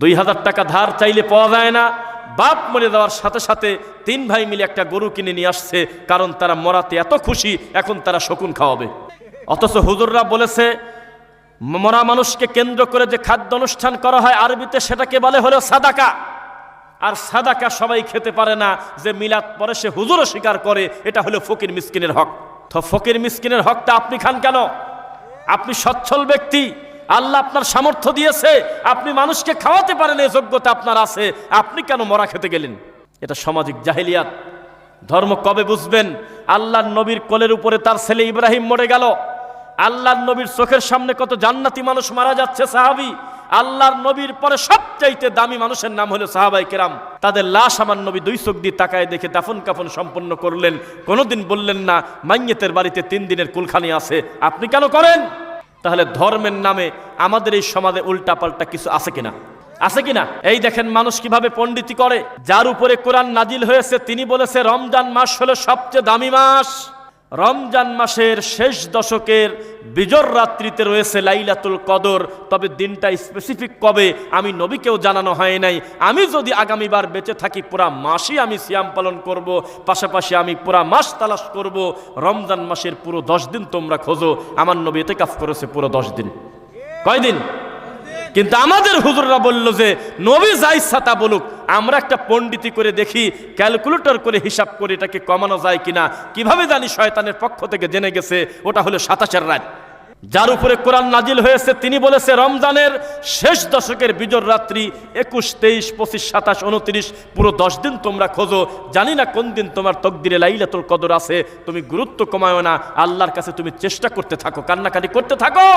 দুই হাজার টাকা ধার চাইলে পাওয়া যায় না। বাপ মরে দেওয়ার সাথে সাথে তিন ভাই মিলে একটা গরু কিনে নিয়ে আসছে, কারণ তারা মরাতে এত খুশি, এখন তারা শকুন খাওয়াবে। অথচ হুজুররা বলেছে, মরা মানুষকে কেন্দ্র করে যে খাদ্য অনুষ্ঠান করা হয় আরবিতে, সেটাকে বলে হলো সাদাকা। আর সাদাকা সবাই খেতে পারে না, যে মিলাদ পরে সে হুজুরও স্বীকার করে, এটা হলো ফকির মিসকিনের হক। তো ফকির মিসকিনের হকটা আপনি খান কেন? আপনি সচ্ছল ব্যক্তি। আল্লাহ আপনার সামর্থ্য দিয়েছে, আপনি মানুষকে খাওয়াতে পারেন এই যোগ্যতা আপনার আছে। আপনি কেন মরা খেতে গেলেন? এটা সামাজিক জাহেলিয়াত। ধর্ম কবে বুঝবেন? আল্লাহর নবীর কোলের উপরে তার ছেলে ইব্রাহিম মরে গেল। আল্লাহর নবীর চোখের সামনে কত জান্নাতি মানুষ মারা যাচ্ছে, সাহাবি? আল্লাহর নবীর পরে সবচাইতে দামি মানুষের নাম হলো সাহাবাই কেরাম। তাদের লাশ আমার নবী দুই চোখ দিয়ে তাকায় দেখে দাফন কাফন সম্পন্ন করলেন। কোনোদিন বললেন না, মাইয়েতের বাড়িতে তিন দিনের কুলখানি আছে। আপনি কেন করেন? তাহলে ধর্মের নামে আমাদের এই সমাজে উল্টাপাল্টা কিছু আছে কিনা? আছে কিনা? এই দেখেন মানুষ কীভাবে পণ্ডিতি করে, যার উপরে কোরআন নাজিল হয়েছে, তিনি বলেছে, রমজান মাস হলো সবচেয়ে দামি মাস। রমজান মাসের শেষ দশকের বিজর রাত্রিতে রয়েছে লাইলাতুল কদর। তবে দিনটা স্পেসিফিক কবে আমি নবীকেও জানানো হয় নাই। আমি যদি আগামীবার বেঁচে থাকি, পুরা মাসই আমি সিয়াম পালন করব, পাশাপাশি আমি পুরা মাস তালাশ করব। রমজান মাসের পুরো দশ দিন তোমরা খোঁজো। আমার নবী এতে কাজ করেছে পুরো দশ দিন। কয়দিন? কিন্তু আমাদের হুজুররা বলল যে, নবী যা ইচ্ছা বলুক, আমরা একটা পণ্ডিতি করে দেখি, ক্যালকুলেটর করে হিসাব করে এটাকে কমানো যায় কিনা। কীভাবে জানি শয়তানের পক্ষ থেকে জেনে গেছে, ওটা হলো সাতাশের রাত। যার উপরে কোরআন নাজিল হয়েছে, তিনি বলেছে, রমজানের শেষ দশকের বিজর রাত্রি, একুশ, তেইশ, পঁচিশ, সাতাশ, উনত্রিশ, পুরো দশ দিন তোমরা খোঁজো। জানি না কোন দিন তোমার তকদিরে লাইলে তোর কদর আছে, তুমি গুরুত্ব কমায় না, আল্লাহর কাছে তুমি চেষ্টা করতে থাকো, কান্নাকাটি করতে থাকো।